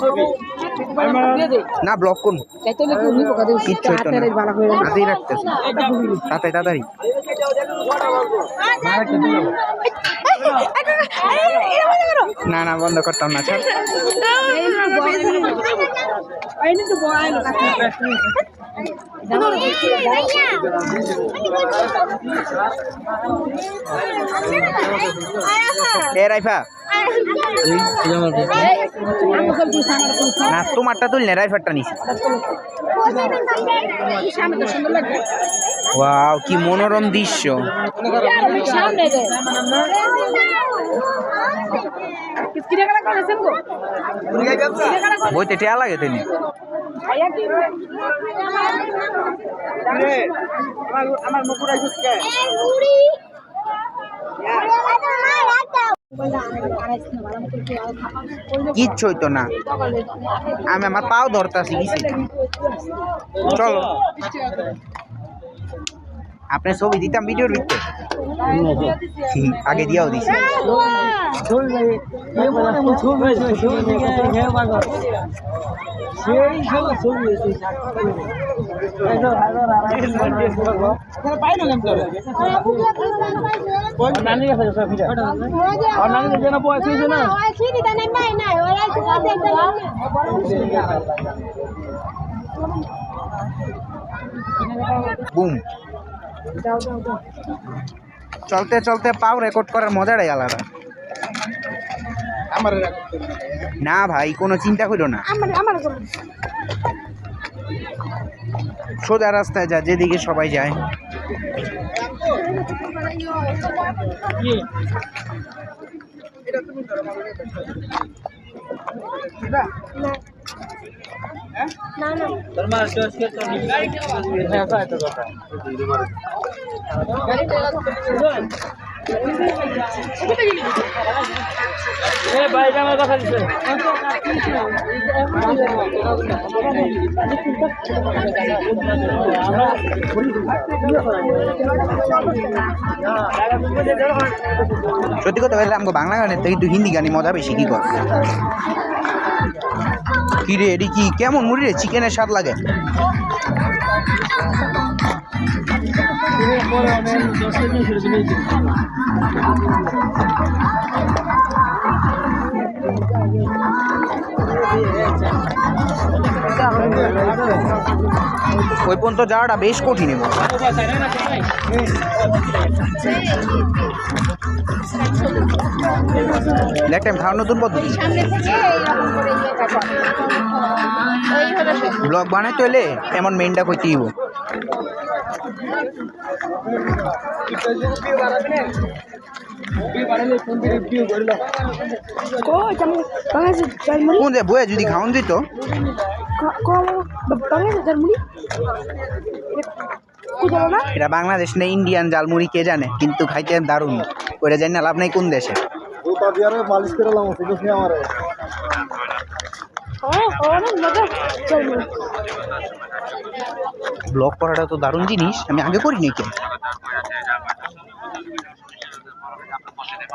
Vamos, না block করুন কিচ্ছু হইতো না হাতেই রাখতেছে তাড়াতাড়ি তাড়াতাড়ি না না বন্ধ করতাম না ছাড় এ রাইফা না তোমারটা তুললে রাইফারটা তো ওয়াও কি মনোরম দৃশ্য বইতে টেয়া লাগে তিনি আমার মুকুর কিচ্ছু হইতো না। আমি আমার পাও ধরতাছি কিছু চলো। আপনি ছবি দিতাম ভিডিওর ভিতরে আগে দিয়াও দিছি। বুম। চলতে চলতে পাও রেকর্ড করার মজাটাই আলাদা। আমার না ভাই। কোনো চিন্তা করো না। আমার আমার সোজা রাস্তায় যা যেদিকে সবাই যায়। না না বাইরে আমার কথা দিচ্ছে সত্যি কথা বললে আমাকে বাংলা গানের থেকে একটু হিন্দি গানে মজা বেশি কি কর কি রিকি এটি কি? কেমন মুড়ি রে চিকেনের স্বাদ লাগে? ওই পর্যন্ত যাওয়াটা বেশ কঠিন এবং টাইম খাওয়ার নতুন পদ্ধতি? ব্লগ বানাইতে হলে এমন মেনটা কইতে দিব যদি খাওয়ান দিত? এটা বাংলাদেশ না ইন্ডিয়ান জালমুড়ি কে জানে? কিন্তু খাইতে দারুণ। ওইটা জানি না, লাভ নাই কোন দেশে? ব্লগ করাটা তো দারুণ জিনিস, আমি আগে করি নাকি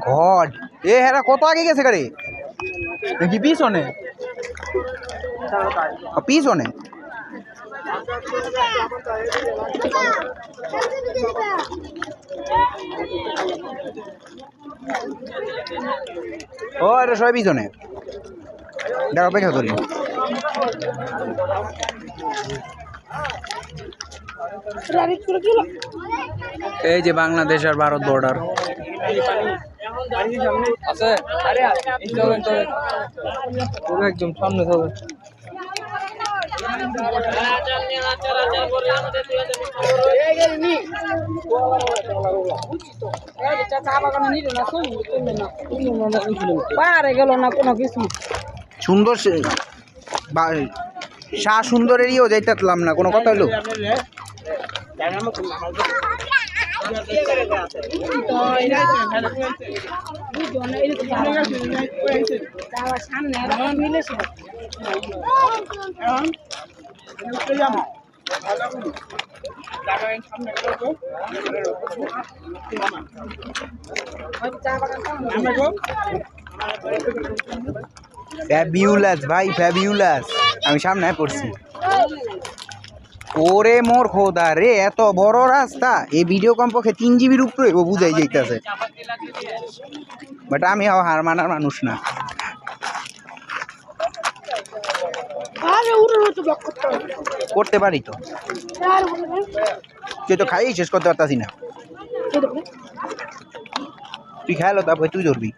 ঘর এ হেরা কত আগে গেছে গাড়ি? দেখি পিছনে। পিছনে? ও এটা সবাই পিছনে। দেখো অপেক্ষা করি। এই যে বাংলাদেশ আর ভারত বর্ডার আছে? আরে চলেন চলেন। পুরো একদম সামনে চলেন না কোনো কিছু। সুন্দর শাহ সুন্দরেরইও যাইতাম না কোনো কথা হইল? সামনে ফ্যাবিউলাস ভাই ফ্যাবিউলাস আমি সামনে পড়ছি। ওরে মোর খোদা রে এত বড় রাস্তা। এই ভিডিও কমপক্ষে তিন জিবির উপরে ও বুঝাই যাইতেছে। বাট আমি হার মানার মানুষ না। করতে পারি তো। তুই তো খাই শেষ করতে পারতাছি না। তুই খাইলো তারপরে তুই ধরবি।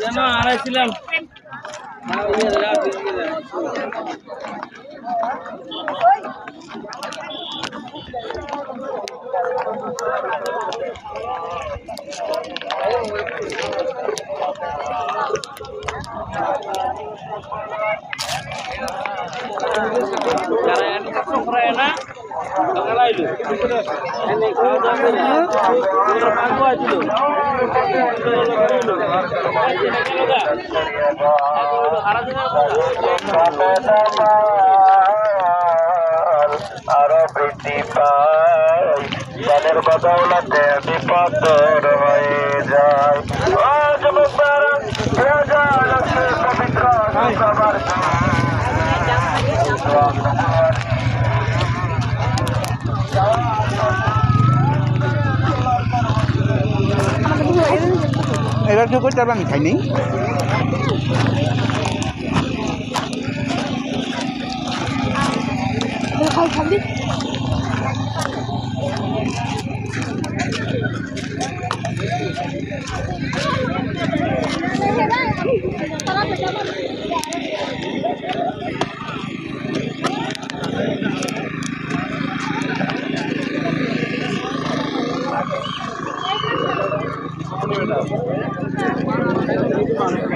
যেন আড়াইছিলাম না লাগাইলো এনে খাওয়া আরও বৃদ্ধি পায়। জলের বদৌলতে বিপদর হয়ে যায়। এবার কেউ করতে পারবে আমি খাই নেই খাই খাবি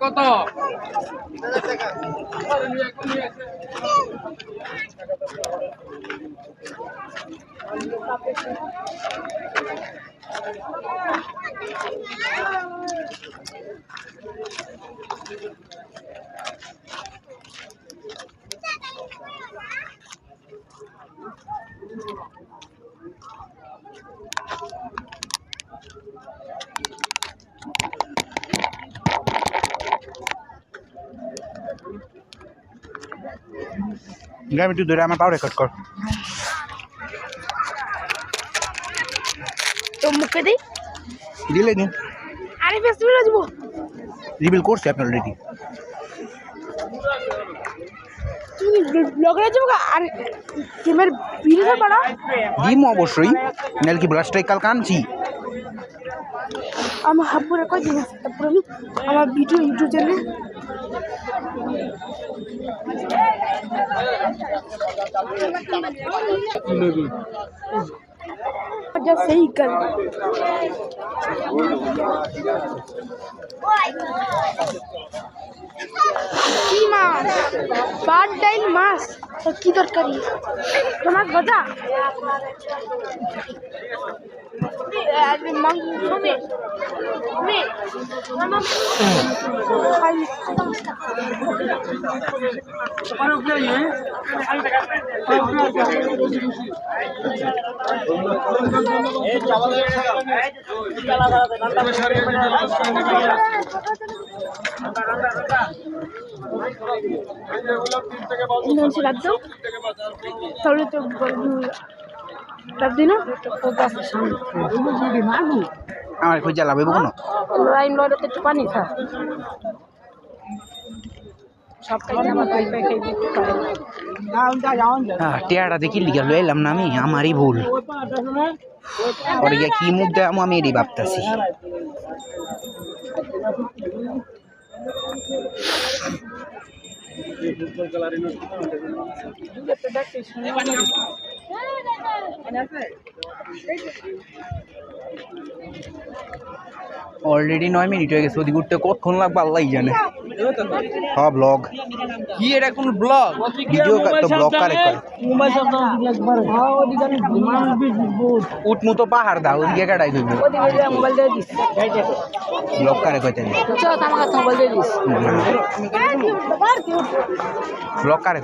কত? আমি তুই ধরে আমার পাও রেকর্ড কর তো মুখে দিই দিলে নি আরে ফেস্টিভ্যালে দিব রিভিল করছি আপনি অলরেডি তুমি ব্লগে যাব আর গেমের ভিডিও বানা দিম অবশ্যই নাহলে কি ব্লাস্টাই কাল কানছি আমার হাব্বুরে কয় দিন আছে তারপর আমি আমার ভিডিও ইউটিউব চ্যানেলে যা সেই কাল কি মাছ বাদ ডাইল মাছ তো কি তরকারি তোমার ভাজা মাংস ইন্ডোনেশিয়া রাজ্য তাহলে তো গল্প তার দিন মাগু আমার খুঁজে লাভ কোনো? রাইম লড়ে তো একটু পানি খা। টেয়াটা দেখি লিখে লো এলাম না আমি আমারই ভুল। পরে গিয়ে কি মুখ দেয় আমি এরই ভাবতেছি। I it. অলরেডি নয় মিনিট হয়ে গেছে ওদিকে উঠতে কতক্ষণ লাগবে আল্লাহ জানে। হ্যাঁ ব্লগ কি এটা কোন ব্লগ ভিডিও তো ব্লগ কারে করে? মোবাইল শব্দ একবার। হ্যাঁ উঠমু তো পাহাড় দা ওদিকে কাটাই দেবো মোবাইল দিয়ে দিস। ব্লগ কারে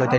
কইতে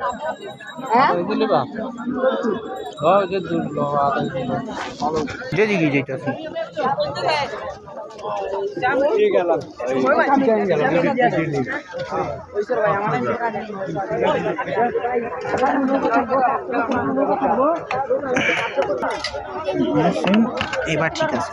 চা পাতি যেদিকে যেতেছি এবার ঠিক আছে।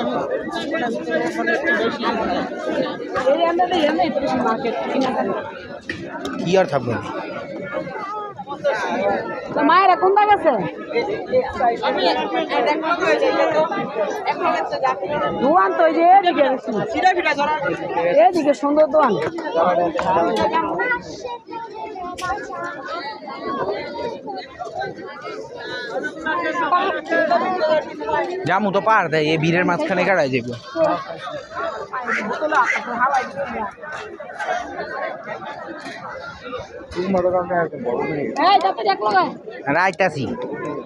এই কি আর থাকবে? মায়েরা কোন দাগ আছে? দোয়ান তো ওই যে এদিকে এদিকে সুন্দর দোয়ান। জামু তো পার দেয় এই বীরের মাঝখানে কাটায় যেগুলো এই যাতে রাইতাছি।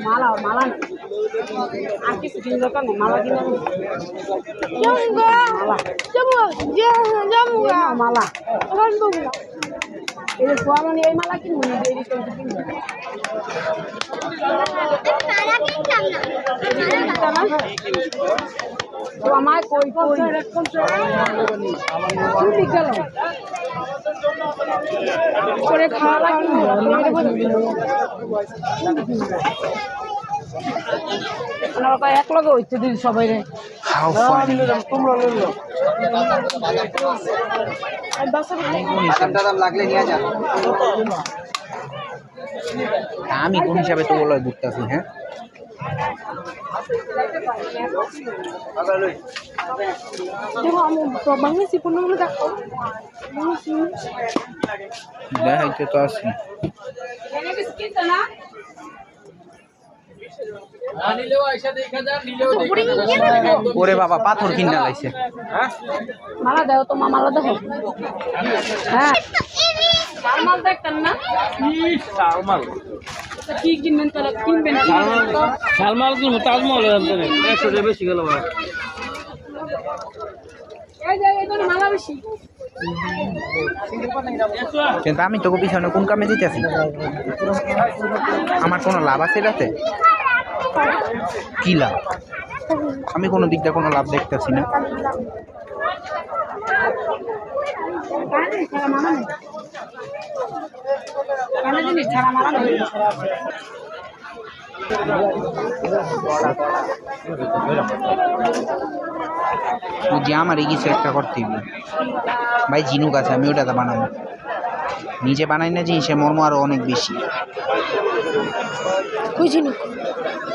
মালা মালা আর কিছু কিনে দরকার নেই মালা কিনে মালা মালা এই যে সোয়ামনি এই মালা কিনবো না এই রিক্সা কিনবো তো আমার কই কই চুরি গেল। করে খাওয়া লাগবে এক লগে হইতে দিন সবাই রে। হাউ ফানি তোমরা লইলো আমি কোন হিসাবে তো বলে ঘুরতেছি হ্যাঁ? দেখো আমি বাংলাদেশি পণ্যগুলো দেখো দেখাইতে তো আসি ওরে বাবা পাথর কিনা লাইছে। মালা দেও তো মা মালা দেখো হ্যাঁ। মাল দেখতেন না? কি কিনবেন তাহলে? কিনবেন সালমাল কি তাজমহল একশো টাকা বেশি গেল কিন্তু আমি তোকে পিছনে কোন কামে দিতেছি? আমার কোনো লাভ আছে এটাতে? কি লাভ? আমি কোনো দিক দিয়ে কোনো লাভ দেখতেছি না। ছাড়া মালা নেই কেন জিনিস ছাড়া মালা নেই যে আমার এই কিছু একটা করতে হবে। ভাই ঝিনুক আছে আমি ওটাতে বানাবো। নিজে বানাই না জিনিসে মর্ম আরও অনেক বেশি।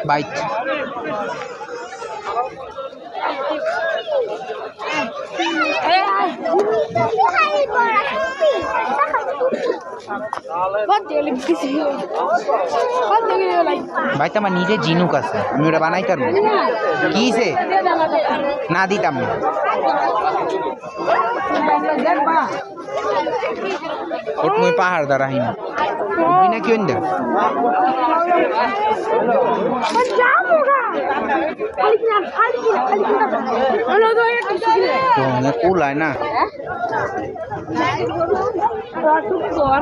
বাইক। ভাই তো আমার নিজে ঝিনুক আছে। আমি ওটা বানাই পারব? কি সে না দিতাম। না দেখবা পাহাড় দ্বারা হিম তুই না কি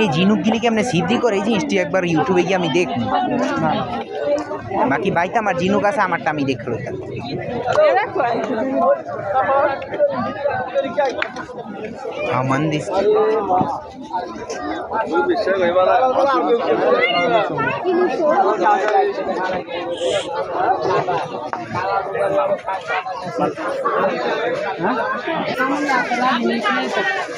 এই ঝিনুক গিলি কেমনে সিদ্ধি করে? এই জিনিসটি একবার ইউটিউবে গিয়ে আমি দেখব। বাকি বাইতে আমার ঝিনুক আছে, আমারটা আমি দেখল আমান দিস? সব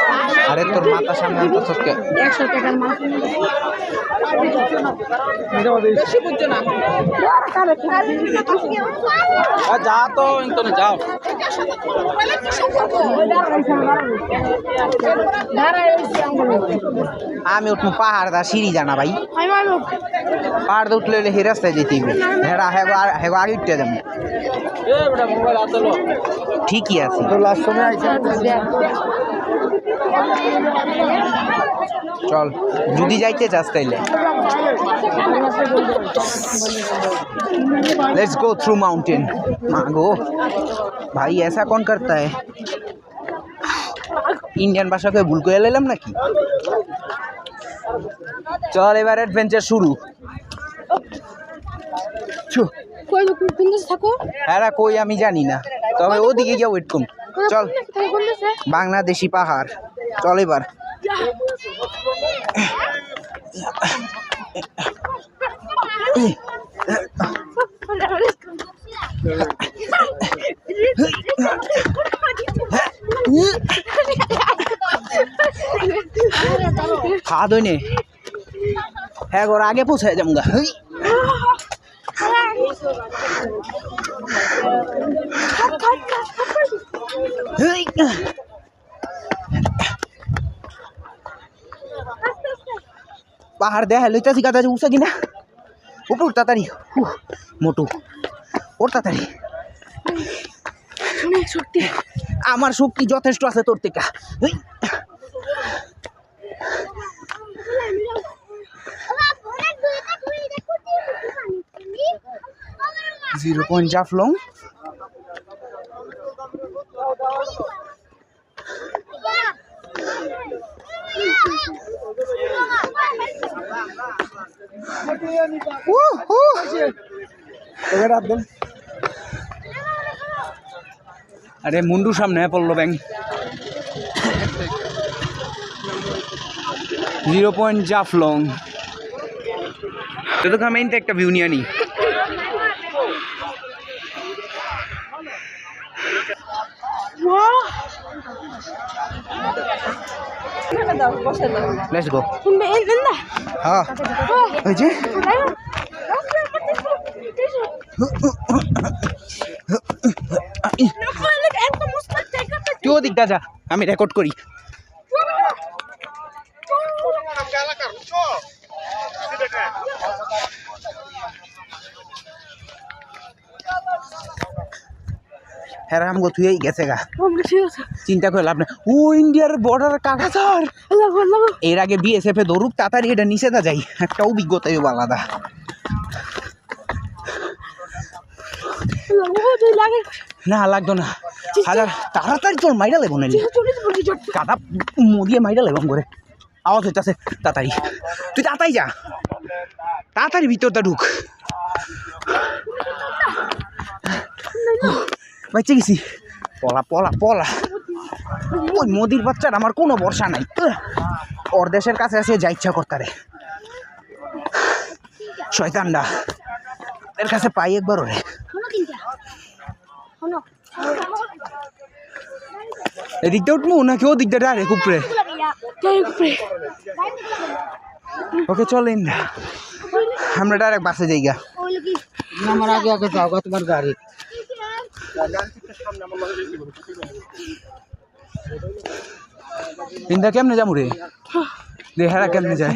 আরে তোর মাথা সামনে তো চোখে একশো টাকার না। যা তো ইন্তনে যাও। আমি উঠবো পাহাড় দা সিঁড়ি জানা ভাই। পাহাড় দা উঠলে হে রাস্তায় যেতে হইবে। হেরা হেগো আর- হেগো আগে উঠতে যাব। ঠিকই আছে। তো লাস্ট সময় আইছে। চল যদি যাইতে চাস তাইলে लेट्स गो थ्रू माउंटेन मागो भाई ऐसा कौन करता है ইন্ডিয়ান ভাষাকে ভুল করে এলাম নাকি চল এবার অ্যাডভেঞ্চার শুরু ছু, কই কোন দেশে থাকো হ্যাঁ কই আমি জানি না তবে ওদিকে গিয়ে ওয়েট করুন চল। বাংলাদেশি পাহাড়। চল এবার। নে হ্যাঁ গোর আগে পৌঁছায় যাব গা। হেই। পাহাড় দেখা লইতাছি কাদা উঠছে কিনা? উপর উঠ তাড়াতাড়ি। উহ, মোটু। ওর তাড়াতাড়ি। শক্তি আমার শক্তি যথেষ্ট আছে তোর থেকে। জিরো পয়েন্ট জাফলং আরে মুন্ডু সামনে পড়ল ব্যাংক জিরো পয়েন্ট জাফলং তো আমি একটা ভিউ নিয়ে আনি। দাও বসে দাও লেটস গো শুনবে এই দেন না হ্যাঁ ওই যে। তুই ওদিকটা যা আমি রেকর্ড করি। হ্যাঁ আমগো তুই গেছে গা। চিন্তা করে লাভ ও ইন্ডিয়ার বর্ডার কাটা স্যার এর আগে বিএসএফ এ দৌড়ুক তাড়াতাড়ি এটা নিচে তা যাই একটা অভিজ্ঞতাই আলাদা। না, লাগতো না। হাজার, তাড়াতাড়ি তোর মাইরা লেবো নাইলে। কাদা মরিয়ে মাইরা লেবাম করে। আওয়াজ হইতাছে, তাড়াতাড়ি। তুই তাড়াতাড়ি যা। তাড়াতাড়ি ভিতরটা ঢুক। বাচ্চা গেছি। পলা পলা পলা। ওই মোদির বাচ্চার আমার কোনো ভরসা নাই। ওর দেশের কাছে আছে যা ইচ্ছা করতারে শয়তানডা এর কাছে পাই একবার ওরে। এদিকটা উঠবো নাকি ও দিকটা ডাইরেক্ট উপরে? ওকে চলেন আমরা ডাইরেক্ট বাসে যাই গা আমার আগে আগে যাও গা তোমার গাড়ি। তিনটা কেমনে যাব রে? দেহারা কেমনে যায়?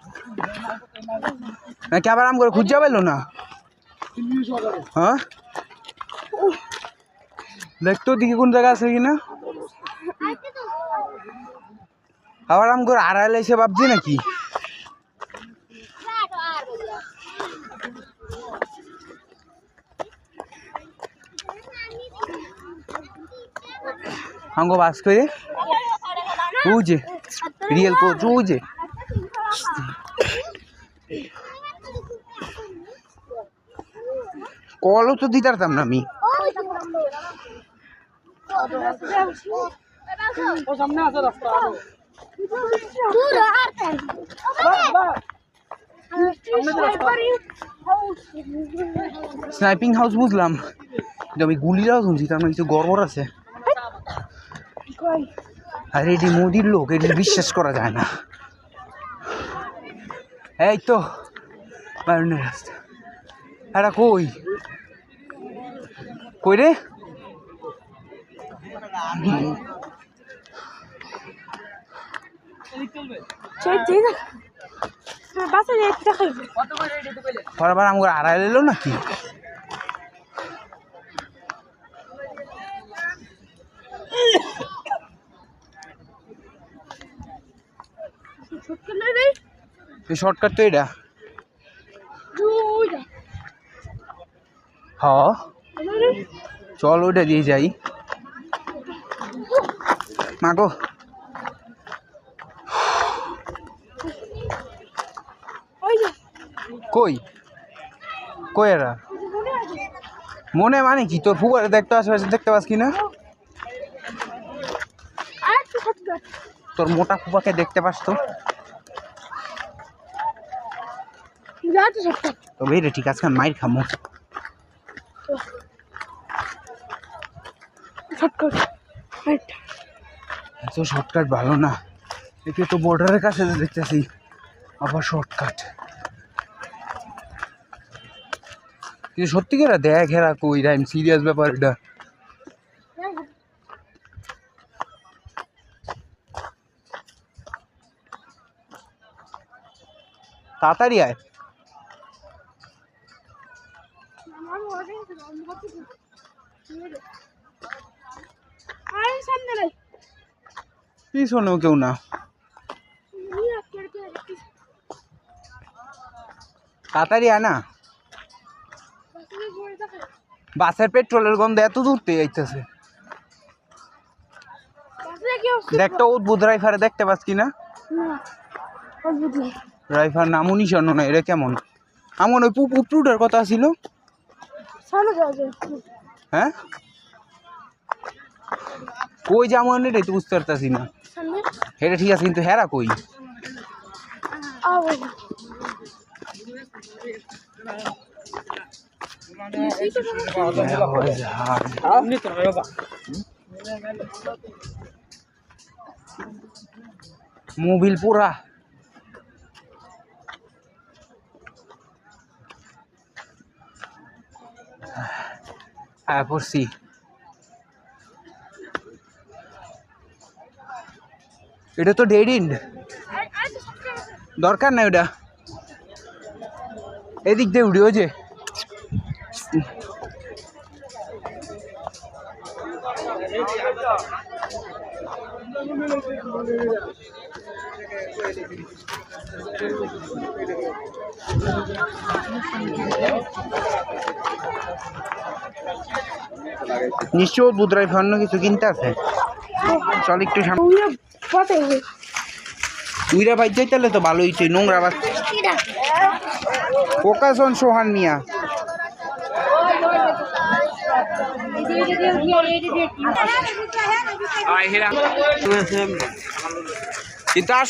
নাকি আবার আম করে খুঁজা পাইলো না? হ্যাঁ? দেখতো দিকে কোন জায়গা আছে কিনা। আবার আম করে আড়াইলে এসে ভাবছি নাকি? আঙ্গো বাস করে। বুঝে রিয়েল কোচ বুঝে কলও তো দিতে পারতাম না আমি। স্নাইপিং হাউস বুঝলাম। আমি গুলিরাও শুনছি, তার মানে কিছু গড়বড় আছে। আর, এটি মোদির লোক, এটি বিশ্বাস করা যায় না। এই তো বারুনের রাস্তা এটা কই? কই রে? পরবার আমার আড়াই এলো নাকি? শর্টকাট তো এটা হ। চল ওটা দিয়ে যাই। মাগো কই? কই এরা? মনে মানে কি? তোর ফুবারে দেখতে আশেপাশে দেখতে পাস কি না? তোর মোটা ফুপাকে দেখতে পাস তো। তো ঠিক আছে মাইর খামো। শর্টকাট। রাইট এত শর্টকাট ভালো না। একে তো বর্ডারের কাছে দেখতেছি, আবার শর্টকাট। কিন্তু সত্যি সত্যিকার দেখ হেরা কই রাইম সিরিয়াস ব্যাপার এটা। তাড়াতাড়ি আয় আরে সামনে রে পিছনেও কেউ না। তাড়াতাড়ি আয় না। বাসের পেট্রোলের গন্ধ এত দূরতে যাইতেছে দেখ তো উদ্ভুত ড্রাইভারে দেখতে পাস কি না ড্রাইভার নামও নিশান না এটা কেমন? আমার ওই পুপ উপরুটার কথা ছিল। হ্যাঁ? কই যেমন এটাই তো বুঝতে পারতাছি না। এটা ঠিক আছে কিন্তু হেরা কই? মোবিল পুরা। হ্যাঁ পড়ছি। এটা তো ডেড ইন্ড দরকার নাই ওটা। এদিক দিয়ে উঠি ওই যে নিশ্চয় ড্রাইভার অন্য কিছু কিনতে আছে। চল একটু সামনে। উইরা পাতে যাই তাহলে তো ভালো হইছে নোংরা বাস ফোকাস অন সোহান মিয়া। কিন্তু আস